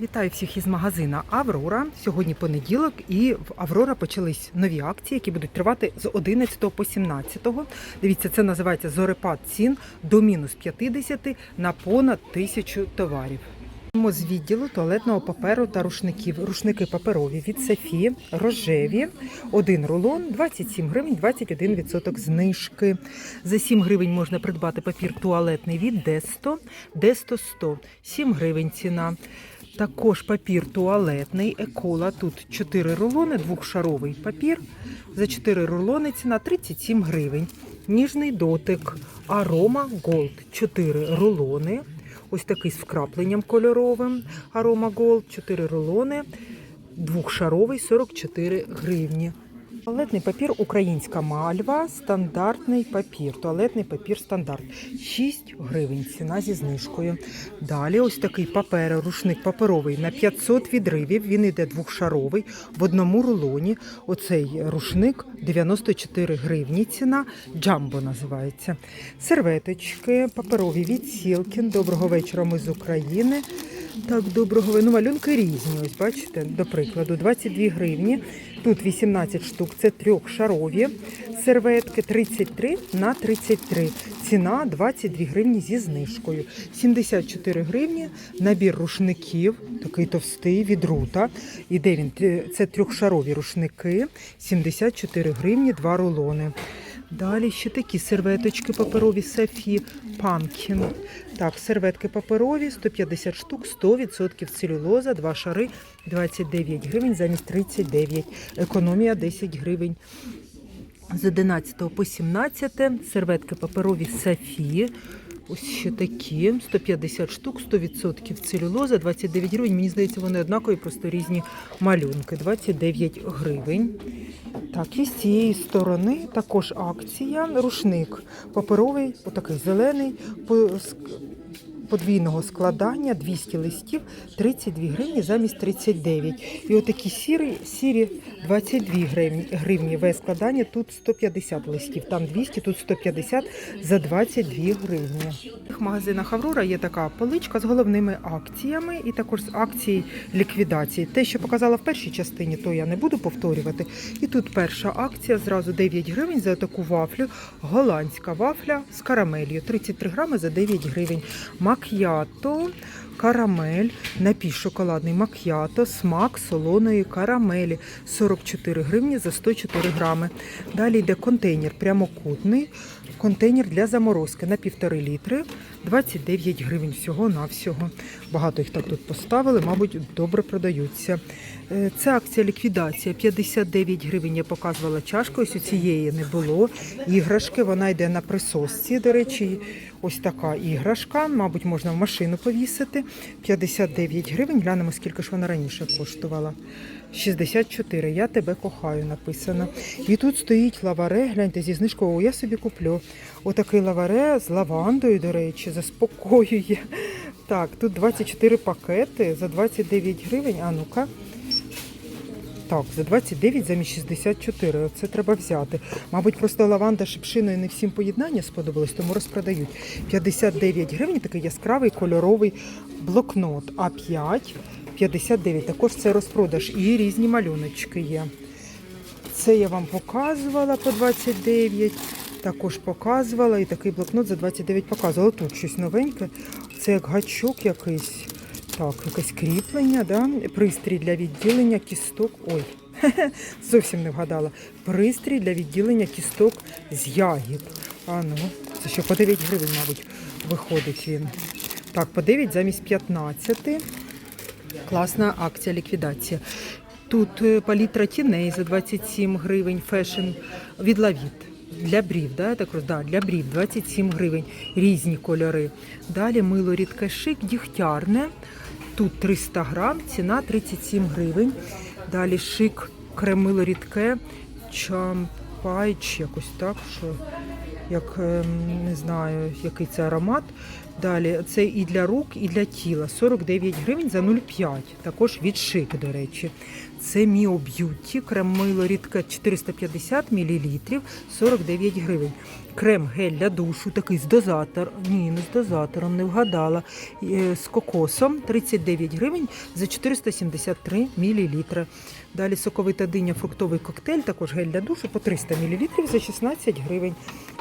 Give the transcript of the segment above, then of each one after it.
Вітаю всіх із магазина Аврора. Сьогодні понеділок, і в Аврора почались нові акції, які будуть тривати з 11 по 17. Дивіться, це називається зорепад цін до мінус 50 на понад тисячу товарів. З відділу туалетного паперу та рушників. Рушники паперові від Софі, рожеві, один рулон, 27 гривень, 21% знижки. За 7 гривень можна придбати папір туалетний від Десто, Десто 100, 7 гривень ціна. Також папір туалетний Екола. Тут 4 рулони, двохшаровий папір. За 4 рулони ціна 37 гривень. Ніжний дотик Арома Голд. 4 рулони. Ось такий з вкрапленням кольоровим. Арома Голд. 4 рулони. Двохшаровий 44 гривні. Туалетний папір українська мальва, стандартний папір. Туалетний папір стандарт. 6 гривень. Ціна зі знижкою. Далі ось такий папер, рушник паперовий на 500 відривів. Він іде двохшаровий в одному рулоні. Оцей рушник 94 гривні. Ціна джамбо називається. Серветочки паперові від Сілкін. Доброго вечора. Ми з України. Так, доброго ви- ну, малюнки різні. Ось бачите, до прикладу, 22 гривні. Тут 18 штук, це трьохшарові серветки, 33 на 33. Ціна 22 гривні зі знижкою. 74 гривні. Набір рушників, такий товстий від рута. Де він? Це трьохшарові рушники, 74 гривні, два рулони. Далі ще такі серветочки паперові Сафі Панкін. Так, серветки паперові, 150 штук, 100% целюлоза, два шари, 29 гривень замість 39. Економія 10 гривень. З 11 по 17 серветки паперові Сафі. Ось ще такі, 150 штук, 100% целюлоза, 29 гривень. Мені здається, вони однакові, просто різні малюнки. 29 гривень. Так, і з цієї сторони також акція. Рушник паперовий, отакий зелений, подвійного складання, 200 листів, 32 гривні замість 39. І отакі сірі, сірі 22 гривні, гривні. Ве складання, тут 150 листів, там 200, тут 150 за 22 гривні. В магазинах Аврора є така поличка з головними акціями і також з акцій ліквідації. Те, що показала в першій частині, то я не буду повторювати. І тут перша акція зразу 9 гривень за таку вафлю. Голландська вафля з карамелью. 33 грами за 9 гривень. Мак'ято, карамель, напій шоколадний мак'ято, смак солоної карамелі. 44 гривні за 104 грами. Далі йде контейнер прямокутний. Контейнер для заморозки на півтори літри, 29 гривень всього на всього. Багато їх так тут поставили, мабуть, добре продаються. Це акція ліквідація. 59 гривень я показувала чашку. Ось у цієї не було. Іграшки, вона йде на присосці. До речі, ось така іграшка. Мабуть, можна в машину повісити. 59 гривень. Глянемо, скільки ж вона раніше коштувала. 64. Я тебе кохаю, написано. І тут стоїть лаваре. Гляньте, зі знижкою. Я собі куплю. Отакий лаваре з лавандою, до речі, заспокоює. Так, тут 24 пакети за 29 гривень. А ну-ка. Так, за 29 замість 64. Це треба взяти. Мабуть, просто лаванда шипшиною не всім поєднання сподобалось, тому розпродають. 59 гривень, такий яскравий кольоровий блокнот. А5 59. Також це розпродаж. І різні малюночки є. Це я вам показувала по 29. Також показувала і такий блокнот за 29 показувала. Тут щось новеньке. Це як гачок якийсь. Так, якесь кріплення, да? пристрій для відділення кісток. Ой, зовсім не вгадала. Пристрій для відділення кісток з ягід. А ну, це що по 9 гривень, мабуть, виходить він. Так, по 9 замість 15. Класна акція ліквідація. Тут е, палітра тіней за 27 гривень, фешн від лавіт. Для брів, да, так да, для брів 27 гривень, різні кольори. Далі мило рідке шик, дігтярне. Тут 300 грам, ціна 37 гривень. Далі шик, кремило рідке, чампайч, якось так, що як ем, не знаю, який це аромат. Далі це і для рук, і для тіла. 49 гривень за 0,5. Також від шик, до речі. Це Mio Beauty, крем мило рідке 450 мл, 49 гривень. Крем гель для душу, такий з дозатором. Ні, не з дозатором, не вгадала. Е, З кокосом 39 гривень за 473 мл. Далі соковита диня, фруктовий коктейль, також гель для душу по 300 мл за 16 гривень.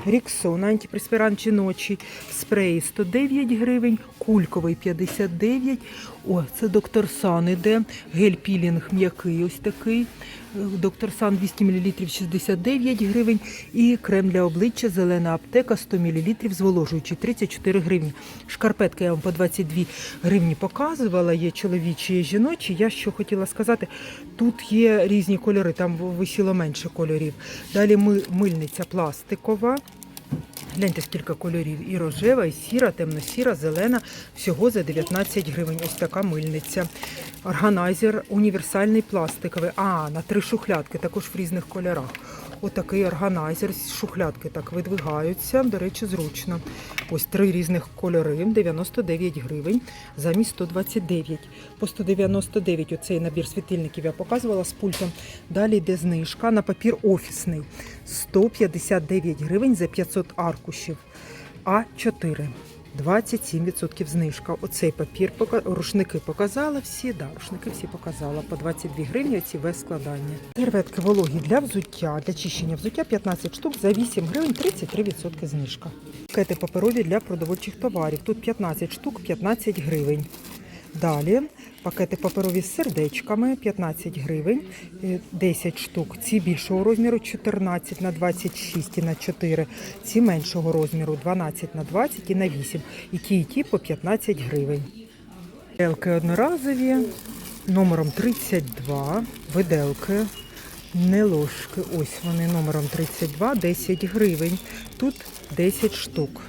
Ріксон, антипреспірант жіночий, спрей 109 гривень, кульковий 59. О, це доктор Сан іде. Гель-пілінг м'який ось такий. Доктор Сан 200 мл 69 гривень. І крем для обличчя зелена аптека 100 мл зволожуючий 34 гривні. Шкарпетки я вам по 22 гривні показувала. Є чоловічі, є жіночі. Я що хотіла сказати, тут є різні кольори, там висіло менше кольорів. Далі мильниця пластикова. Гляньте, скільки кольорів. І рожева, і сіра, темно-сіра, зелена. Всього за 19 гривень. Ось така мильниця. Органайзер універсальний пластиковий. А, на три шухлядки, також в різних кольорах. Отакий органайзер. Шухлядки так видвигаються. До речі, зручно. Ось три різних кольори, 99 гривень замість 129. По 199 оцей набір світильників я показувала з пультом. Далі йде знижка на папір офісний. 159 гривень за 500 аркушів. А4. 27% знижка. Оцей папір, рушники показала всі, да, рушники всі показала. По 22 гривні ці весь складання. Серветки вологі для взуття, для чищення взуття 15 штук за 8 гривень 33% знижка. Пакети паперові для продовольчих товарів. Тут 15 штук, 15 гривень. Далі пакети паперові з сердечками 15 гривень, е, 10 штук. Ці більшого розміру 14 на 26 і на 4. Ці меншого розміру 12 на 20 і на 8. І ті, і ті по 15 гривень. Виделки одноразові номером 32. Виделки. Не ложки. Ось вони номером 32, 10 гривень. Тут 10 штук.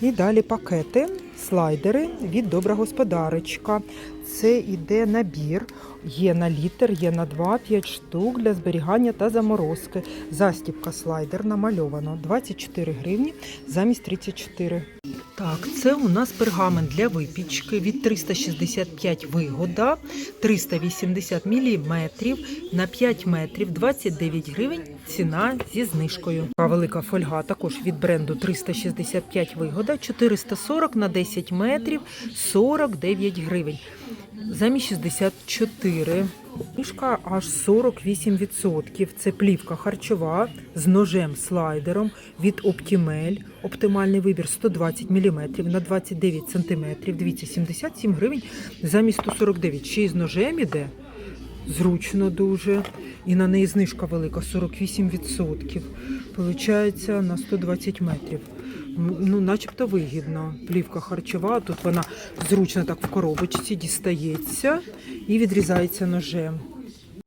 І далі пакети, слайдери від Добра господарочка. Це іде набір. Є на літр, є на 2, 5 штук для зберігання та заморозки. Застібка слайдер намальовано 24 гривні замість 34. Так, це у нас пергамент для випічки від 365 вигода, 380 мм на 5 метрів, 29 гривень, ціна зі знижкою. А велика фольга також від бренду 365 вигода, 440 на 10 метрів, 49 гривень. Замість 64. Знижка аж 48%. Це плівка харчова з ножем слайдером від Оптімель. Оптимальний вибір 120 мм на 29 см. Дивіться, 77 гривень замість 149. Ще й з ножем іде. Зручно дуже. І на неї знижка велика 48%. Получається на 120 метрів. Ну, начебто вигідно. Плівка харчова, тут вона зручно так в коробочці дістається і відрізається ножем.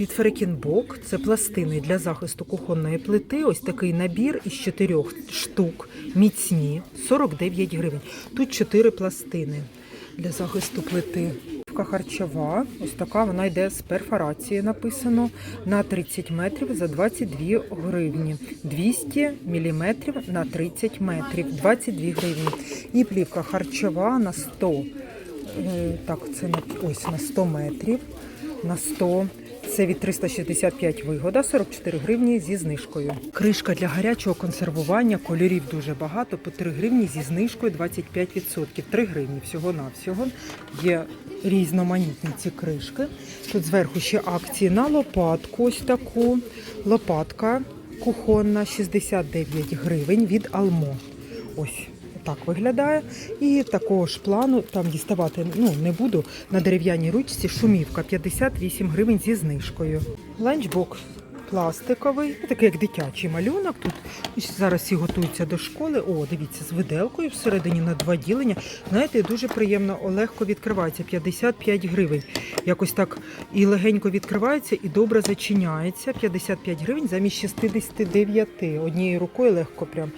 Від Ферекінбок це пластини для захисту кухонної плити. Ось такий набір із чотирьох штук, міцні, 49 гривень. Тут чотири пластини для захисту плити. Плівка харчова, ось така вона йде з перфорацією написано на 30 метрів за 22 гривні. 200 міліметрів на 30 метрів, 22 гривні. І плівка харчова на 100, е, так, це на, ось на 100 метрів, на 100. Це від 365 вигода, 44 гривні зі знижкою. Кришка для гарячого консервування, кольорів дуже багато, по 3 гривні зі знижкою 25%. 3 гривні всього-навсього. Є різноманітні ці кришки. Тут зверху ще акції на лопатку, ось таку. Лопатка кухонна 69 гривень від Алмо. Ось так виглядає. І такого ж плану там діставати ну, не буду на дерев'яній ручці. Шумівка 58 гривень зі знижкою. Ланчбокс пластиковий, такий як дитячий малюнок. Тут зараз всі готуються до школи. О, дивіться, з виделкою всередині на два ділення. Знаєте, дуже приємно, легко відкривається 55 гривень. Якось так і легенько відкривається, і добре зачиняється. 55 гривень замість 69. Однією рукою легко прям.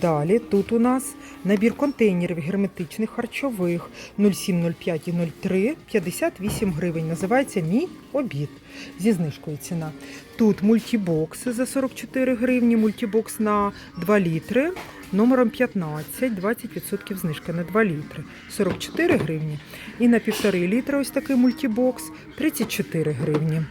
Далі тут у нас набір контейнерів герметичних харчових 0705 і 03 58 гривень. Називається мій обід зі знижкою ціна. Тут мультібокси за 44 гривні, мультібокс на 2 літри. Номером 15, 20% знижка на 2 літри, 44 гривні. І на 1,5 літра ось такий мультібокс 34 гривні.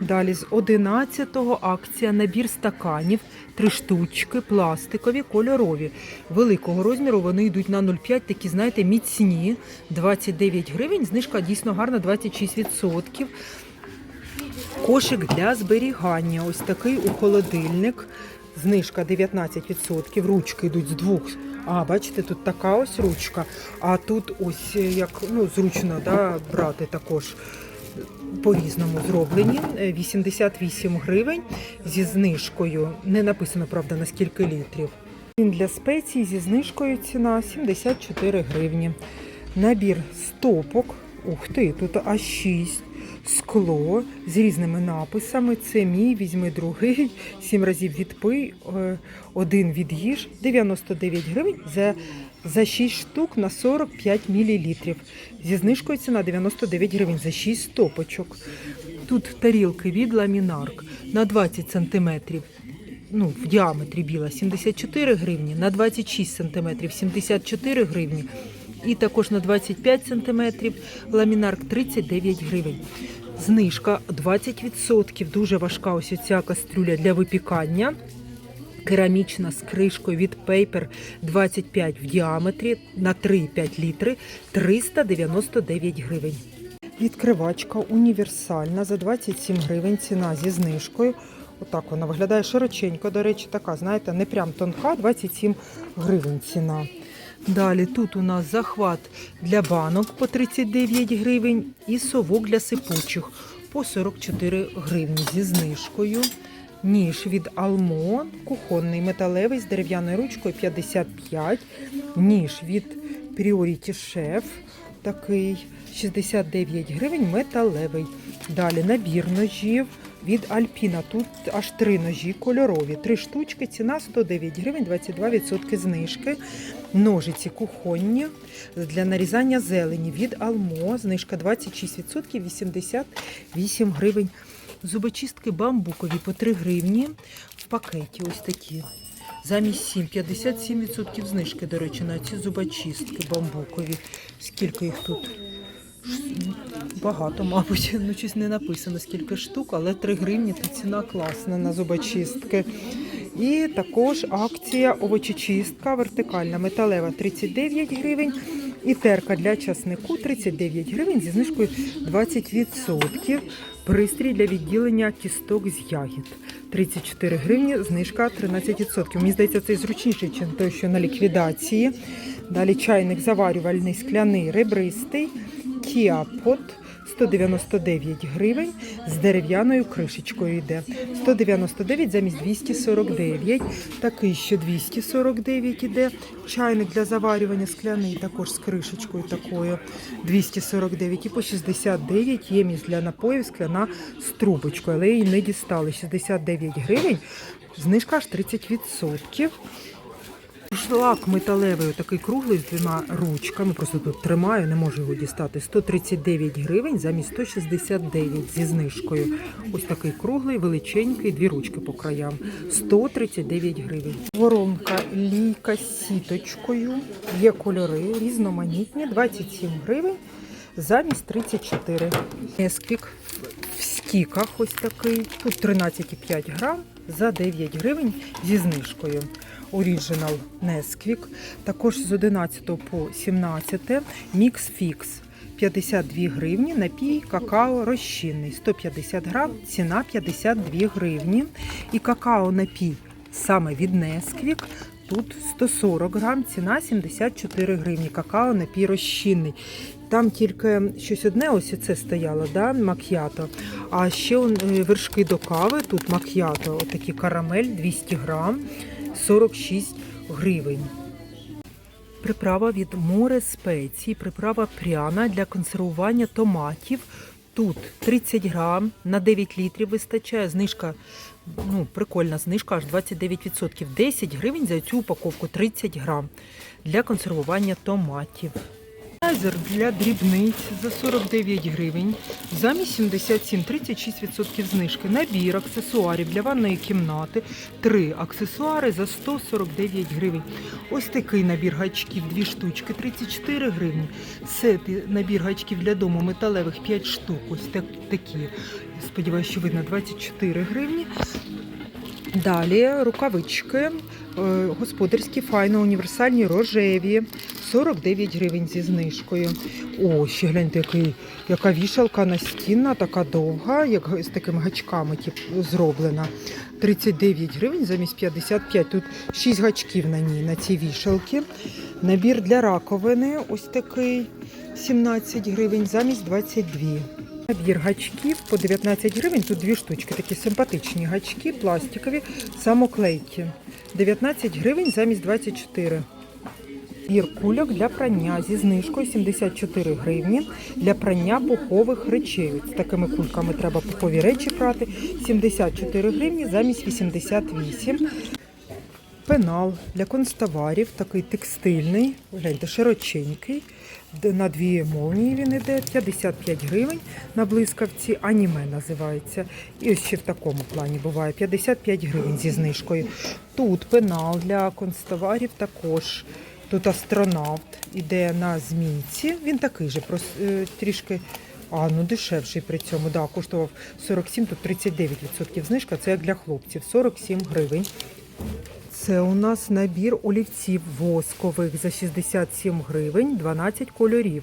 Далі з 11-го акція набір стаканів, три штучки, пластикові, кольорові. Великого розміру вони йдуть на 0,5, такі, знаєте, міцні. 29 гривень, знижка дійсно гарна, 26%. Кошик для зберігання. Ось такий у холодильник. Знижка 19%. Ручки йдуть з двох. А, бачите, тут така ось ручка. А тут ось е, як ну, зручно да, брати також по-різному зроблені. Е, 88 гривень зі знижкою. Не написано, правда, на скільки літрів. Він для спецій зі знижкою ціна 74 гривні. Набір стопок. Ух ти, тут аж 6. Скло з різними написами. Це мій, візьми другий, 7 разів відпий, е, один від'їж, 99 гривень за, за 6 штук на 45 мл. Зі знижкою ціна 99 гривень за 6 стопочок. Тут тарілки від ламінарк на 20 см. Ну, в діаметрі біла 74 гривні, на 26 см 74 гривні. І також на 25 см ламінарк 39 гривень. Знижка 20%. Дуже важка ось ця кастрюля для випікання. Керамічна з кришкою від Paper 25 в діаметрі на 3,5 літри 399 гривень. Відкривачка універсальна за 27 гривень. Ціна зі знижкою. Отак вона виглядає широченько. До речі, така, знаєте, не прям тонка, 27 гривень ціна. Далі тут у нас захват для банок по 39 гривень і совок для сипучих по 44 гривні зі знижкою. Ніж від Алмо, кухонний металевий з дерев'яною ручкою 55. Ніж від Priority Chef, такий 69 гривень металевий. Далі набір ножів від Альпіна. Тут аж три ножі кольорові. Три штучки, ціна 109 гривень, 22% знижки. Ножиці кухонні для нарізання зелені від Алмо. Знижка 26%, 88 гривень. Зубочистки бамбукові по 3 гривні в пакеті. Ось такі. Замість 7, 57% знижки, до речі, на ці зубочистки бамбукові. Скільки їх тут? Багато, мабуть, ну щось не написано скільки штук, але 3 гривні то ціна класна на зубочистки. І також акція овочечистка вертикальна металева 39 гривень. І терка для часнику 39 гривень зі знижкою 20%. Пристрій для відділення кісток з ягід 34 гривні, знижка 13%. Мені здається, цей зручніше, ніж той, що на ліквідації. Далі чайник заварювальний скляний ребристий. Кіапот 199 гривень з дерев'яною кришечкою йде. 199 замість 249. Такий ще 249 іде. Чайник для заварювання скляний, також з кришечкою такою 249. І по 69 ємність для напоїв скляна з трубочкою, але її не дістали. 69 гривень, знижка аж 30%. Шлак металевий, такий круглий з двома ручками. Просто тут тримаю, не можу його дістати. 139 гривень замість 169 зі знижкою. Ось такий круглий, величенький, дві ручки по краям. 139 гривень. Воронка лійка з сіточкою. Є кольори різноманітні. 27 гривень замість 34. Несквік в ось такий. Тут 13,5 грам за 9 гривень зі знижкою. Original Nesquik. Також з 11 по 17 Mix Fix 52 гривні, напій какао розчинний 150 грам, ціна 52 гривні. І какао напій саме від Nesquik Тут 140 грам, ціна 74 гривні. Какао напій. Там тільки щось одне, ось це стояло, да, мак'ято. А ще е, вершки до кави, тут мак'ято, отакі карамель 200 грам, 46 гривень. Приправа від море спецій, приправа пряна для консервування томатів. Тут 30 грам на 9 літрів вистачає. Знижка, ну, прикольна знижка, аж 29%. 10 гривень за цю упаковку 30 грам для консервування томатів. Айзер для дрібниць за 49 гривень, замість 77, 36% знижки. Набір аксесуарів для ванної кімнати. Три аксесуари за 149 гривень. Ось такий набір гачків, дві штучки, 34 гривні. Сет набір гачків для дому металевих 5 штук. Ось так, такі. Сподіваюсь, що видно 24 гривні. Далі рукавички е, господарські, файно, універсальні, рожеві, 49 гривень зі знижкою. О, ще гляньте, який, яка вішалка настінна, така довга, як з такими гачками тип, зроблена. 39 гривень замість 55. Тут 6 гачків на ній, на цій вішалці. Набір для раковини ось такий 17 гривень замість 22. Набір гачків по 19 гривень. Тут дві штучки, такі симпатичні гачки, пластикові, самоклейкі. 19 гривень замість 24. Кульок для прання зі знижкою 74 гривні для прання пухових речей. З такими кульками треба пухові речі прати. 74 гривні замість 88. Пенал для констоварів, такий текстильний, гляньте, широченький. На дві молнії він іде, 55 гривень на блискавці, аніме називається. І ось ще в такому плані буває 55 гривень зі знижкою. Тут пенал для констоварів також. Тут астронавт іде на змійці. Він такий же, е, трішки. А, ну дешевший при цьому, да, коштував 47, тут 39% знижка, це як для хлопців, 47 гривень. Це у нас набір олівців воскових за 67 гривень, 12 кольорів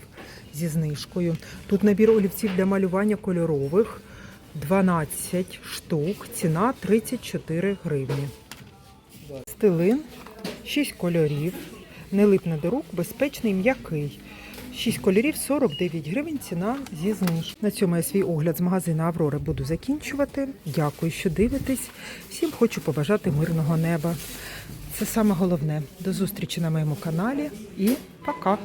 зі знижкою. Тут набір олівців для малювання кольорових, 12 штук, ціна 34 гривні. Стилин, 6 кольорів, не липне до рук, безпечний, м'який. 6 кольорів, 49 гривень, ціна зі зниж. На цьому я свій огляд з магазину Аврора буду закінчувати. Дякую, що дивитесь. Всім хочу побажати мирного неба. Це саме головне. До зустрічі на моєму каналі і пока!